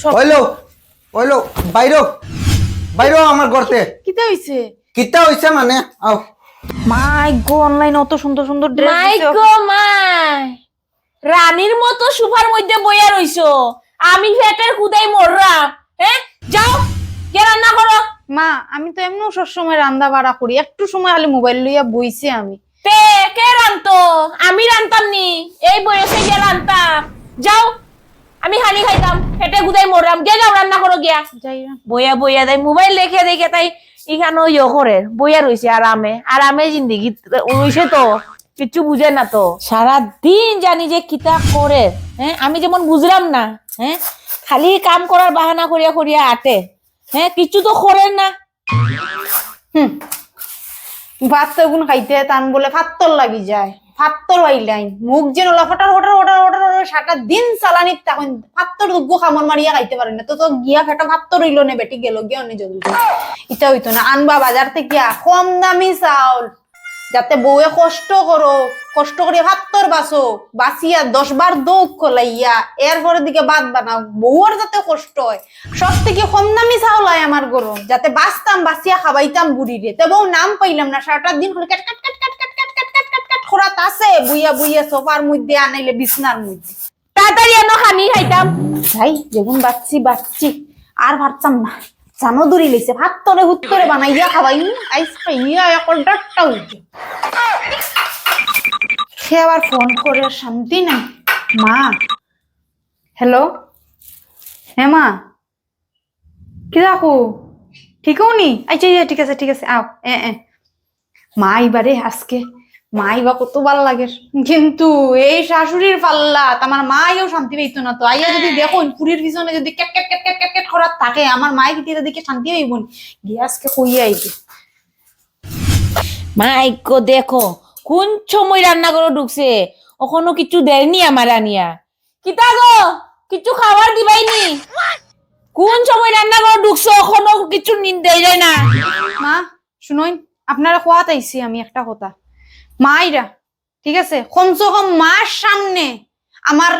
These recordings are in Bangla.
সব হইল হইল বাইরো বাইরো আমার ঘরতে। কিতা হইছে? কিতা হইছে মানে? আও। মাই গো অনলাইন অত সুন্দর সুন্দর ড্রেস মাই গো মাই। রানীর মতো সুপার মধ্যে বইয়া রইছো। আমি ফেটের কুদাই মররাম হ্যাঁ? যাও কে রান্না করো। মা আমি তো এমনিও সবসময় রান্না বাড়া করি। একটু সময় খালি মোবাইল লইয়া বইছে আমি। তে কে রানতো? আমি রানতাম নি এই বয়সে গিয়ে রানতাম যাও। আমি হানি খাইতাম ফেটে কুদাই মররাম গে যাও রান্না করো গিয়া। বইয়া বইয়া দেয় মোবাইল দেখে দেখে তাই ইখানো ইয়ে করে বইয়া রইছে আরামে। আরামে জিন্দিগি রইছে তো কিচ্ছু বুঝে না তো। সারা দিন জানি যে কিতা করে হ্যাঁ? আমি যেমন বুঝলাম না হ্যাঁ? খালি কাম করার বাহানা করিয়া করিয়া আটে হ্যাঁ? কিছু তো করেন না। হুম। ভাত তো এগুন খাইতে টান বলে ফাত্তর লাগি যায়। ফাত্তর বাইলাই মুখ যেন লফাটার ওটার ওটার ওটার ওটার সারাটা দিন চালানি তখন ফাত্তর দুগ্গু খামর মারিয়া খাইতে পারেন না। তো তো গিয়া ফেটা ফাত্তর হইল না বেটি, গেল গিয়া অনেক জরুরি ইটা হইতো না। আনবা বাজার থেকে কম দামি চাউল। যাতে বউয়ে কষ্ট করো। কষ্ট করে ভাত্তর বাসো বাসিয়া দশ বার দৌক কলাইয়া। এরপরের দিকে বাদ বানাও। বউয়ের যাতে কষ্ট হয়। সব থেকে কম দামি চাউল হয় আমার গরম। যাতে বাঁচতাম বাসিয়া খাবাইতাম বুড়ি রে তবে নাম পাইলাম না। সারাটা দিন করে কাট খোরাত আছে বুইয়া বুইয়া সোফার মধ্যে আনাইলে বিছনার মধ্যে। তাড়াতাড়ি এনো হানি খাইতাম ভাই যেগুন বাচ্চি বাচ্চি। আর ভাবতাম না জানো দূরি লইছে ভাত তরে হুত করে বানাইয়া খাবাই আইস পাইয়া এখন ডাটটা হইছে সে আবার ফোন করে শান্তি নাই। মা হ্যালো? হ্যাঁ মা। কি রাখো ঠিক নি? আচ্ছা আচ্ছা, ঠিক আছে ঠিক আছে আও এ মা এবারে আজকে মা বা কত ভালো লাগে। কিন্তু এই শাশুড়ির পাল্লা আমার মা আইও শান্তি পাইতো না তো। আইয়া যদি দেখো পুরীর পিছনে যদি cat cat cat cat cat cat করার থাকে আমার মায়ের কিতিটা দিকে শান্তি পাইব গিয়ে আজকে কইয়া আইবে। মাইকো দেখো কোন সময় রান্না করে ঢুকছে? ওখানো কিছু দেয়নি আমার আনিয়া। কিতা গো কিছু খাবার দিবাইনি কোন সময় রান্না করে ঢুকছো? ওখানো কিছু দেয় না। মা শুনোই আপনারা কোয়াত আইছি আমি একটা কথা। মাইরা, ঠিক আছে? কমসে কম মার সামনে আমার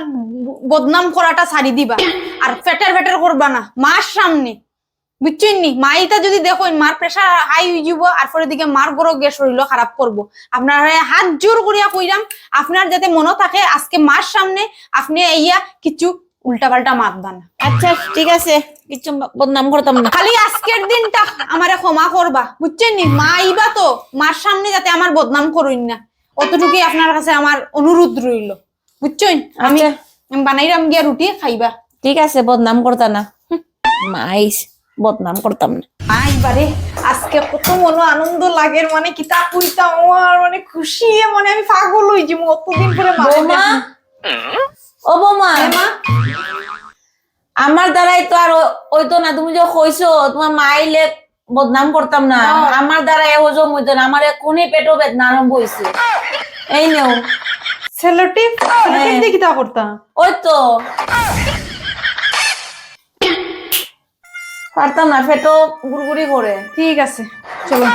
বদনাম করাটা ছাড়ি দিবা। আর ফেটার ফেটার করবা না, মার সামনে। নি? মাইটা যদি দেখো, মার প্রেশার হাই হয়ে যাব, আর পরে দিকে মার গরো গিয়ে শরীর খারাপ করব। আপনার হাত জোর করিয়া কইরাম, আপনার যাতে মনে থাকে, আজকে মার সামনে আপনি ইয়া কিছু উল্টা পাল্টা মাতবা না আচ্ছা ঠিক আছে কিছু বদনাম করতাম না খালি আজকের দিনটা আমারে ক্ষমা করবা বুঝছেন নি? মা আইবা তো মার সামনে যাতে আমার বদনাম করুন না। অতটুকুই আপনার কাছে আমার অনুরোধ রইল বুঝছেন? আমি আচ্ছা। বানাইরাম গিয়া রুটি খাইবা। ঠিক আছে বদনাম করতা না। মাইস বদনাম করতাম না। আইবারে আজকে কত মনে আনন্দ লাগে মানে কিতা কইতা আমার মানে খুশি মানে আমি পাগল হই যে কতদিন পরে মা ও বৌমা। আমার দ্বারাই তো আর ওই তো না তুমি যে কইছো তোমার মাইলে বদনাম করতাম না। হ্যাঁ। আমার দ্বারা হজম হইতো না আমার এখনই পেটও বেদনা আরম্ভ হয়েছে এই নেও। সেলোটিপ সেলোটিপ দিয়ে কিতা করতা। ওই তো পারতাম না পেটও গুড়গুড়ি করে। ঠিক আছে চলো।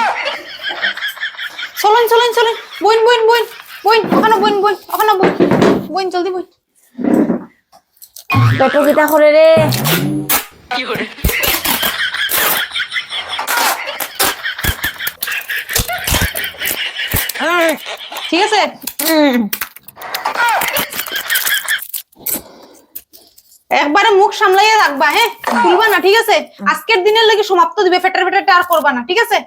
চলেন চলেন চলেন। বইন বইন বইন বইন ওখানে বইন বইন ওখানে বইন। বইন জলদি বইন। পেটও কিতা করে রে। ঠিক আছে? একবারে মুখ সামলাইয়া রাখবা হ্যাঁ? খুলবা না ঠিক আছে? আজকের দিনের লাগি সমাপ্ত দিবে ফেটার ফেটারটা আর করবা না ঠিক আছে?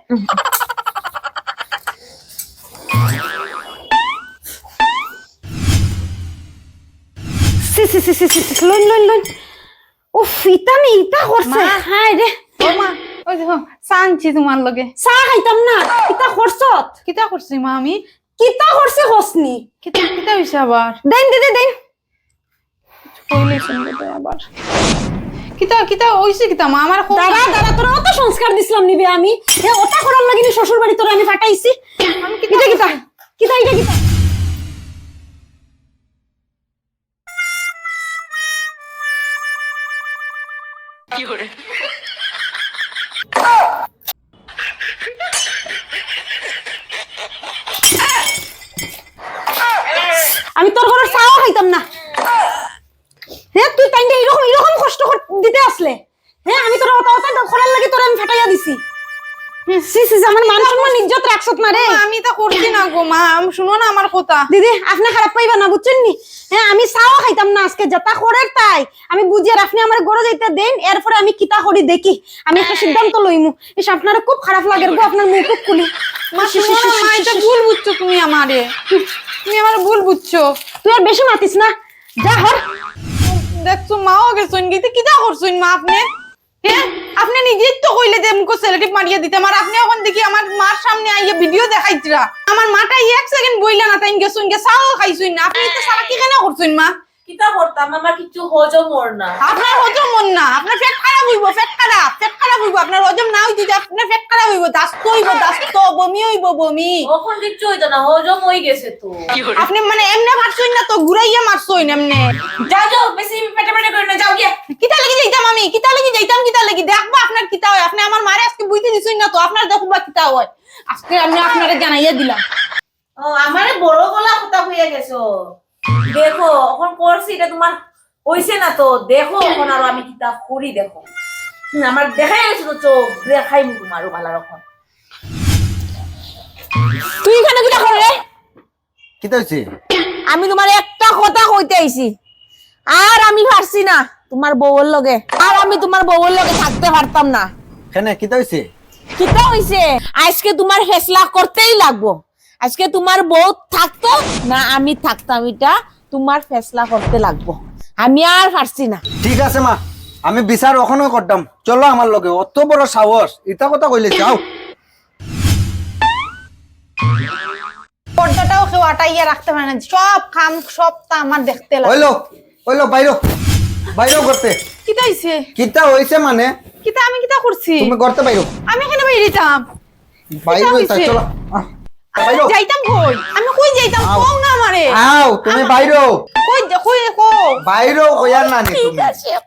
সি সি সি সি লইন লইন লইন। উফ ইতা নি ইতা করছে। হাই রে। মা। ওই দেখো সানছি তোমার লগে। চা খাইতাম না। কিতা করছত কিতা করছি মা আমি? কিতা করছে হসনি কিতা কিতা হইছে আবার দেন দিদি দেন। কইলেছেন বোধহয় আবার কিতা কিতা হইছে কিতা মা? আমার খুব দাদা দাদা তোরা অত সংস্কার দিছিলাম নিবে আমি? এ ওটা করার লাগিনি শ্বশুর বাড়ি তোরা আমি ফাটাইছি। আমি কিতা। কিতা কিতা এটা কিতা। সি সি আমার মান সম্মান ইজ্জত রাখছত না রে। মা, আমি তা করছি না গো মা শুনো না আমার কথা। দিদি আপনি খারাপ পাইবা না বুঝছেন নি? হ্যাঁ আমি চাও খাইতাম না আজকে যেটা করে তাই। আমি বুঝি আর আপনি আমার গড়ে যাইতে দেন এরপরে আমি কিতা করি দেখি। আমি একটা সিদ্ধান্ত লইমু। এসে আপনারা খুব খারাপ লাগে গো আপনার মুখ খুলি। মা শুনো না মা এটা ভুল বুঝছ তুমি আমারে। তুমি আমার ভুল বুঝছ। তুই আর বেশি মাতিস না। যা হর। দেখছ মাও গেছেন গিতে কিটা করছেন মা আপনি? হ্যাঁ আপনি নিজেই তো কইলে যে মুখো সেলেটিভ মারিয়ে দিতে আমার আপনি এখন দেখি আমার মার সামনে আইয়ে ভিডিও দেখাইছিলা আমার মাটা এক সেকেন্ড বইলা না, তাই গেছুন গে চাও খাইছুন না। আপনি তো সারা কি কেন করছুন মা? কিতা করতাম? আমার কিছু হজম ওর না। আপনার হজম না। আপনার পেট খারাপ হইব পেট খারাপ পেট খারাপ হইব। আপনার হজম না হইতে আপনার পেট খারাপ হইব দাস্ত হইব দাস্ত বমি হইব বমি। কখন কিচ্ছু হইতো না হজম হয়ে গেছে তো। আপনি মানে এমনে মারছুন না তো ঘুরাইয়া মারছুন এমনে। যাও যাও বেশি পেটে পেটে করে না যাও গিয়া। কিতা লাগি যাইতাম আমি? কিতা লাগি যাইতাম কিতা লাগি? দেখব আপনার কিতা হয়। আপনি আমার মারে আজকে বুঝতে দিছুন না তো আপনার দেখবা কিতা হয়। আজকে আমি আপনারে জানাইয়া দিলাম। ও আমারে বড় গলা কথা হইয়া গেছো দেখো এখন করছি এটা তোমার হইছে না তো? দেখো এখন আর আমি কিতা করি দেখো। আমার দেখাই গেছে তো চোখ দেখাই মু তোমারও ভালো রকম তুই এখানে কিটা করে রে কিতা হয়েছে আমি তোমার একটা কথা কইতে আইছি। আর আমি পারছি না তোমার বউর লগে। আর আমি তোমার বউর লগে থাকতে পারতাম না। কেনে কিতা হয়েছে কিতা হইছে? আজকে তোমার ফেসলা করতেই লাগবো। আজকে তোমার বউ থাকতো? না আমি থাকতাম এটা। তোমার ফেসলা করতে লাগবো। আমি আর পারছি না। ঠিক আছে মা। আমি বিচার ওখানে করতাম। চলো আমার লগে। অত বড় সাহস। ইটা কথা কইলে যাও। পর্দাটাও কেউ আটাইয়া রাখতে পারে না। সব কাম সব তা আমার দেখতে লাগে। হইল হইল বাইরো। বাইরো করতে কিতা হইছে? কিতা হইছে মানে? কিতা আমি কিতা করছি? তুমি করতে বাইরো। আমি এখানে বাইরিতাম বাইরো হইছে? তাই চলো। বাইরো যাইতাম কই? আমি কই যাইতাম। কও না আমারে। আও তুমি বাইরো। কই কই কো? বাইরো কইয়ার নানি তুমি। কইয়া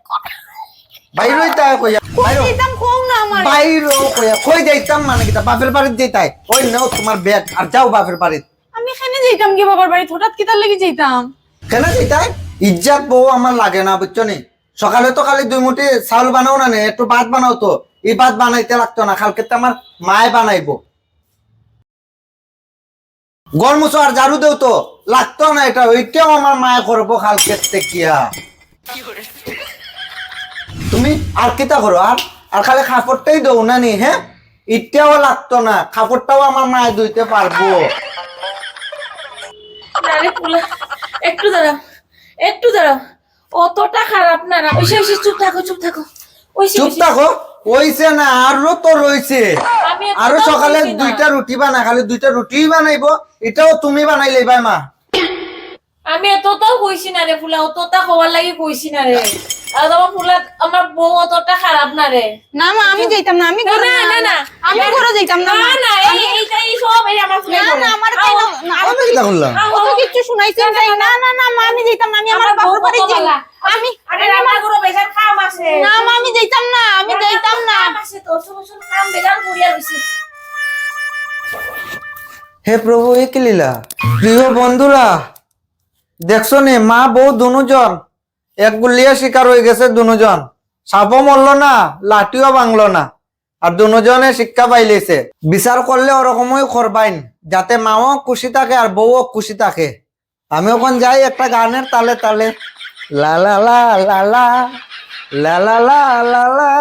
কই বাইরো। যাইতাম কও না আমারে? বাইরো কইয়া কই যাইতাম মানে কিতা বাপের বাড়িতে যাইতাই। ওই নাও তোমার ব্যাগ আর যাও বাপের বাড়িতে। আমি এখানে যাইতাম কি বাবার বাড়ি হঠাৎ কিতার লাগি যাইতাম? কেন যাইতাই? ইজ্জাত বউ আমার লাগে না বুঝছ নি? সকালে তো খালি দুই মুঠি চাউল বানাও না নে, একটু ভাত বানাও তো। এই ভাত বানাইতে লাগতো না কালকে তো আমার মায়ে বানাইবো। গড় মুছো আর ঝাড়ু দেও তো। লাগতো না এটা ওইটাও আমার মায়ে করব কালকে কিয়া তুমি আর কিতা করো আর আর খালি কাপড়টাই দেও না নি হ্যাঁ ইটাও লাগতো না কাপড়টাও আমার মায়ে ধুইতে পারব। একটু দাঁড়াও একটু দাঁড়াও। অতটা খারাপ না ওইসে চুপ থাকো চুপ থাকো। চুপ থাকো। ওইছে না আরও তো রয়েছে আরও সকালে না। দুইটা রুটি বানা খালি দুইটা রুটি বানাইবো এটাও তুমি বানাইলে ভাই মা। আমি এতটাও কইছি না রে ফুলা অতটা হওয়ার লাগি কইছি না রে। আর ফুলা আমার বউ অতটা খারাপ না রে। না মা আমি যাইতাম না আমি না ঘরে না না আমি ঘরে যাইতাম না না না এই সব এই আমার ফুলা না না আমার তাই না আমি কিটা করলাম অত কিছু শুনাইছেন তাই না না। না মা আমি যাইতাম না আমি আমার বাপের বাড়ি যাই। আমি আরে আমার বেজার কাম আছে। না মা আমি যাইতাম না আমি হে প্রভু এ কি লীলা? প্রিয় বন্ধুরা, দেখছ নে, মা, বউ দুজন এক গুলিয়া শিকার হয়ে গেছে দুজন সাপও মরলো না, লাঠিও ভাঙলো না, আর দুজনে শিক্ষা পাইলেছে বিচার করলে ওরকমই করবাইন যাতে মাও খুশি থাকে আর বউও খুশি থাকে। আমি ওখান যাই একটা গানের তালে তালে। লা লা লা লা লা লা লা লা লা।